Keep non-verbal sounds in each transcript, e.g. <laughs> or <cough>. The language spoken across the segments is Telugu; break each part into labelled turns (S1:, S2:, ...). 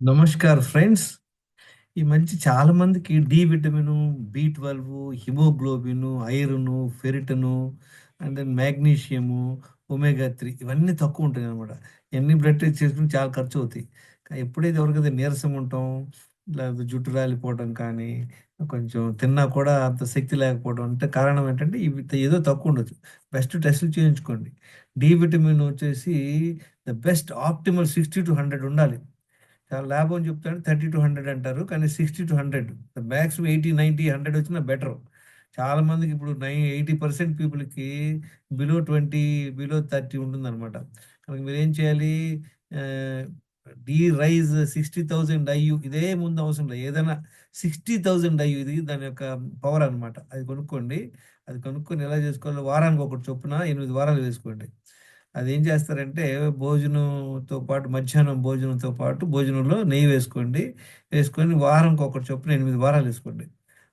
S1: నమస్కార్ ఫ్రెండ్స్. ఈ మంచి చాలా మందికి D vitamin B twelve haemoglobin iron ఫెరిటను and then magnesium omega three ఇవన్నీ తక్కువ ఉంటాయి అనమాట ఎన్ని బ్లడ్ టెస్ట్ చేసుకుని చాలా ఖర్చు అవుతాయి. ఎప్పుడైతే ఎవరికైతే నీరసం ఉంటాం లేదా జుట్టు రాలిపోవడం కానీ కొంచెం తిన్నా కూడా అంత శక్తి లేకపోవడం అంటే కారణం ఏంటంటే ఇవి ఏదో తక్కువ ఉండొచ్చు. బెస్ట్ టెస్టులు చేయించుకోండి. డి విటమిన్ వచ్చేసి the best optimal sixty to hundred ఉండాలి. లాభం చెప్తాడు థర్టీ టు హండ్రెడ్ అంటారు కానీ sixty to hundred maximum eighty ninety hundred వచ్చినా బెటర్ చాలా మందికి ఇప్పుడు నై ఎయిటీ పర్సెంట్ పీపుల్కి బిలో ట్వంటీ బిలో థర్టీ ఉంటుంది అనమాట కనుక మీరు ఏం చేయాలి? D rise sixty thousand IU ఇదే ముందు అవసరం లేదు. ఏదైనా సిక్స్టీ థౌజండ్ ఐయు ఇది దాని యొక్క పవర్ అనమాట అది కొనుక్కోండి. అది కొనుక్కొని ఎలా చేసుకోవాలి వారానికి ఒకటి చొప్పున ఎనిమిది వారాలు వేసుకోండి. అది ఏం చేస్తారంటే భోజనంతో పాటు మధ్యాహ్నం భోజనంతో పాటు భోజనంలో నెయ్యి వేసుకోండి. వేసుకొని వారంకి ఒకటి చొప్పున ఎనిమిది వారాలు వేసుకోండి.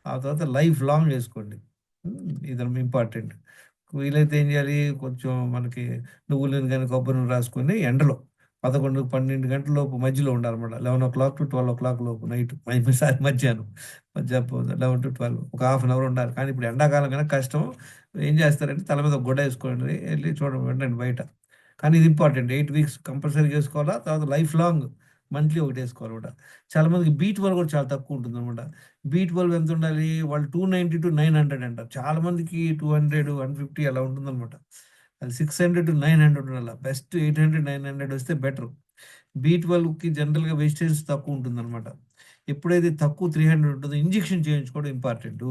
S1: ఆ తర్వాత లైఫ్ లాంగ్ వేసుకోండి. ఇది ఇంపార్టెంట్. వీలైతే ఏం చేయాలి? కొంచెం మనకి నువ్వులు నూనె కానీ కొబ్బరి నూనె రాసుకొని ఎండలో పదకొండు పన్నెండు గంటల లోపు మధ్యలో ఉండాలన్నమాట eleven o'clock to twelve o'clock లోపు నైట్. సారి <laughs> మధ్యాహ్నం. మధ్యాహ్నం లెవెన్ టు ట్వెల్వ్. ఒక హాఫ్ అన్ అవర్ ఉండాలి. కానీ ఇప్పుడు ఎండాకాలం కనుక కష్టం. ఏం చేస్తారంటే తల మీద ఒక గుడ్డ వేసుకోండి. వెళ్ళి చూడండి వెళ్ళండి బయట. కానీ ఇది ఇంపార్టెంట్ ఎయిట్ వీక్స్ కంపల్సరీ వేసుకోవాలా తర్వాత లైఫ్ లాంగ్ మంత్లీ ఒకటి వేసుకోవాలి కూడా చాలా మందికి బీట్ వల్ కూడా చాలా తక్కువ ఉంటుంది అనమాట బీట్ వల్ ఎంత ఉండాలి? వాళ్ళు two ninety to nine hundred అంటారు చాలా మందికి టూ హండ్రెడ్ వన్ ఫిఫ్టీ అలా ఉంటుంది అనమాట అది six hundred to nine hundred ఉండాలి. Best eight hundred nine hundred వస్తే బెటర్ బీట్ ట్వెల్వ్కి జనరల్గా వెజిటేబుల్స్ తక్కువ ఉంటుంది అనమాట ఎప్పుడైతే తక్కువ త్రీ హండ్రెడ్ ఉంటుందో ఇంజెక్షన్ చేయించుకోవడం ఇంపార్టెంట్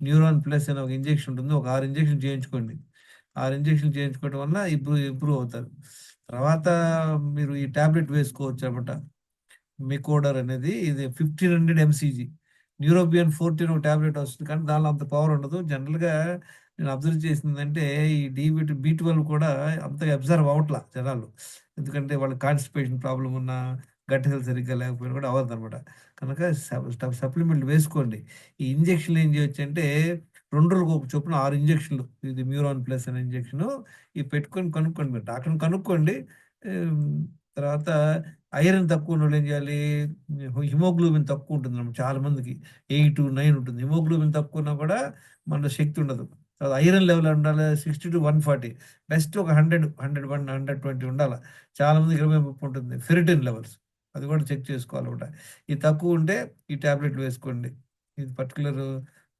S1: న్యూరాన్ ప్లస్ అనే ఒక ఇంజెక్షన్ ఉంటుంది. ఒక ఆరు ఇంజెక్షన్ చేయించుకోండి. ఆరు ఇంజక్షన్లు చేయించుకోవడం వల్ల ఇంప్రూవ్ ఇంప్రూవ్ అవుతారు. తర్వాత మీరు ఈ టాబ్లెట్ వేసుకోవచ్చు అనమాట. మికోడర్ అనేది ఇది fifteen hundred MCG. Neurobion fourteen ఒక టాబ్లెట్ వస్తుంది కానీ దానిలో అంత పవర్ ఉండదు. జనరల్గా నేను అబ్జర్వ్ చేసిందంటే ఈ డీబీట్ విట్ బి ట్వెల్వ్ కూడా అంతగా అబ్జర్వ్ అవట్లా జనాలు. ఎందుకంటే వాళ్ళ కాన్స్టిపేషన్ ప్రాబ్లం ఉన్నా గట్ హెల్త్ సరిగ్గా లేకపోయినా కూడా అవ్వదు అనమాట కనుక సప్లిమెంట్లు వేసుకోండి. ఈ ఇంజెక్షన్లు ఏం చేయొచ్చు అంటే రెండు రోజులకు ఒక చొప్పున ఆరు ఇంజక్షన్లు. ఇది మ్యూరాన్ ప్లస్ అనే ఇంజెక్షన్ ఇవి పెట్టుకొని కనుక్కోండి మీరు. డాక్టర్ని కనుక్కోండి. తర్వాత ఐరన్ తక్కువ ఉన్న వాళ్ళు ఏం చేయాలి? హిమోగ్లోబిన్ తక్కువ ఉంటుంది అన్నమాట చాలా మందికి ఎయిట్ నైన్ ఉంటుంది. హిమోగ్లోబిన్ తక్కువ ఉన్నా కూడా మన శక్తి ఉండదు. తర్వాత ఐరన్ లెవెల్ ఉండాలి. Sixty to one forty. Best ఒక hundred hundred one hundred twenty ఉండాలి. చాలా మందికి ఇరవై ముప్పై ఉంటుంది. Ferritin levels. అది కూడా చెక్ చేసుకోవాలన్నమాట ఇది తక్కువ ఉంటే ఈ టాబ్లెట్లు వేసుకోండి. ఇది particular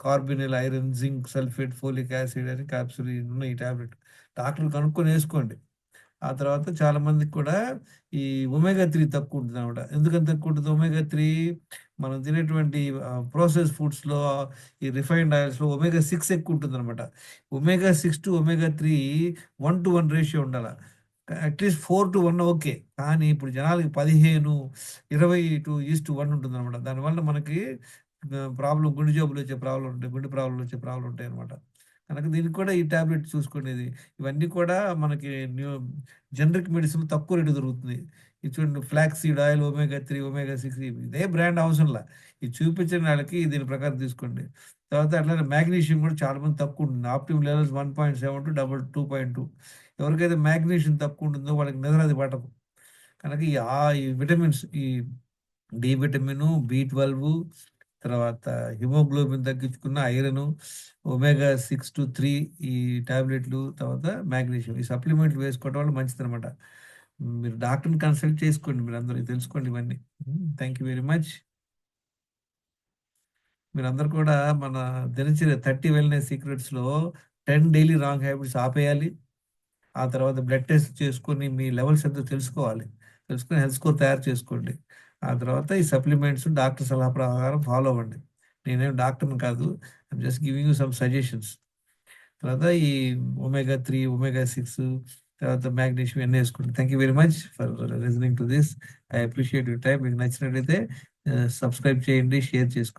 S1: carbonyl iron zinc sulphate folic acid అని క్యాప్సూల్ ఉన్నాయి ఈ టాబ్లెట్. డాక్టర్లు కనుక్కొని వేసుకోండి. ఆ తర్వాత చాలా మందికి కూడా ఈ ఒమేగా త్రీ తక్కువ ఉంటుంది అనమాట. ఎందుకని తక్కువ ఉంటుంది? ఒమేగా త్రీ మనం తినేటువంటి ప్రాసెస్ ఫుడ్స్లో ఈ రిఫైన్డ్ ఆయిల్స్లో ఒమేగా సిక్స్ ఎక్కువ ఉంటుంది అనమాట. Omega six to omega three one to one ratio ఉండాలి. At least four to one okay. కానీ ఇప్పుడు జనాలకి పదిహేను ఇరవై టు ఈస్ టు వన్ ఉంటుంది అనమాట. దానివల్ల మనకి ప్రాబ్లం గుండె జబ్బులు వచ్చే ప్రాబ్లం ఉంటాయి గుండె ప్రాబ్లం వచ్చే ప్రాబ్లం ఉంటాయి అనమాట కనుక దీనికి కూడా ఈ టాబ్లెట్ చూసుకునేది. ఇవన్నీ కూడా మనకి న్యూ జనరిక్ మెడిసిన్ తక్కువ రేటు దొరుకుతుంది. ఇది చూడండి flax seed oil omega three omega six ఇదే బ్రాండ్ అవసరంలా. ఇది చూపించిన వాళ్ళకి దీని ప్రకారం తీసుకోండి. తర్వాత అట్లానే మ్యాగ్నీషియం కూడా చాలా మంది తక్కువ ఉంటుంది. Optimum levels one point seven to double two point two. ఎవరికైతే మ్యాగ్నీషియం తక్కువ ఉంటుందో వాళ్ళకి నిద్ర అది పట్టదు. కనుక ఈ ఆ ఈ విటమిన్స్ ఈ డి విటమిన్ బి ట్వెల్వ్ తర్వాత haemoglobin తగ్గించుకున్న iron omega six to three ఈ టాబ్లెట్లు తర్వాత మ్యాగ్నీషియం. ఈ సప్లిమెంట్లు వేసుకోవడం వల్ల మంచిది అనమాట మీరు డాక్టర్ని కన్సల్ట్ చేసుకోండి మీరు అందరూ తెలుసుకోండి ఇవన్నీ. థ్యాంక్ యూ వెరీ మచ్ మీరందరూ కూడా మన దినచర్య థర్టీ వెల్నెస్ సీక్రెట్స్లో టెన్ డైలీ రాంగ్ హ్యాబిట్స్ ఆపేయాలి. ఆ తర్వాత బ్లడ్ టెస్ట్ చేసుకొని మీ లెవెల్స్ ఎంతో తెలుసుకోవాలి. తెలుసుకొని హెల్త్ స్కోర్ తయారు చేసుకోండి. ఆ తర్వాత ఈ సప్లిమెంట్స్ డాక్టర్ సలహా ప్రకారం ఫాలో అవ్వండి. నేనేం డాక్టర్ని కాదు I'm just giving you some suggestions. తర్వాత ఈ ఒమేగా త్రీ ఒమేగా సిక్స్ తర్వాత మ్యాగ్నీషియం ఎన్ని వేసుకోండి. Thank you very much for listening to this I appreciate you time మీకు నచ్చినట్లయితే సబ్స్క్రైబ్ uh, చేయండి షేర్ చేసుకోండి.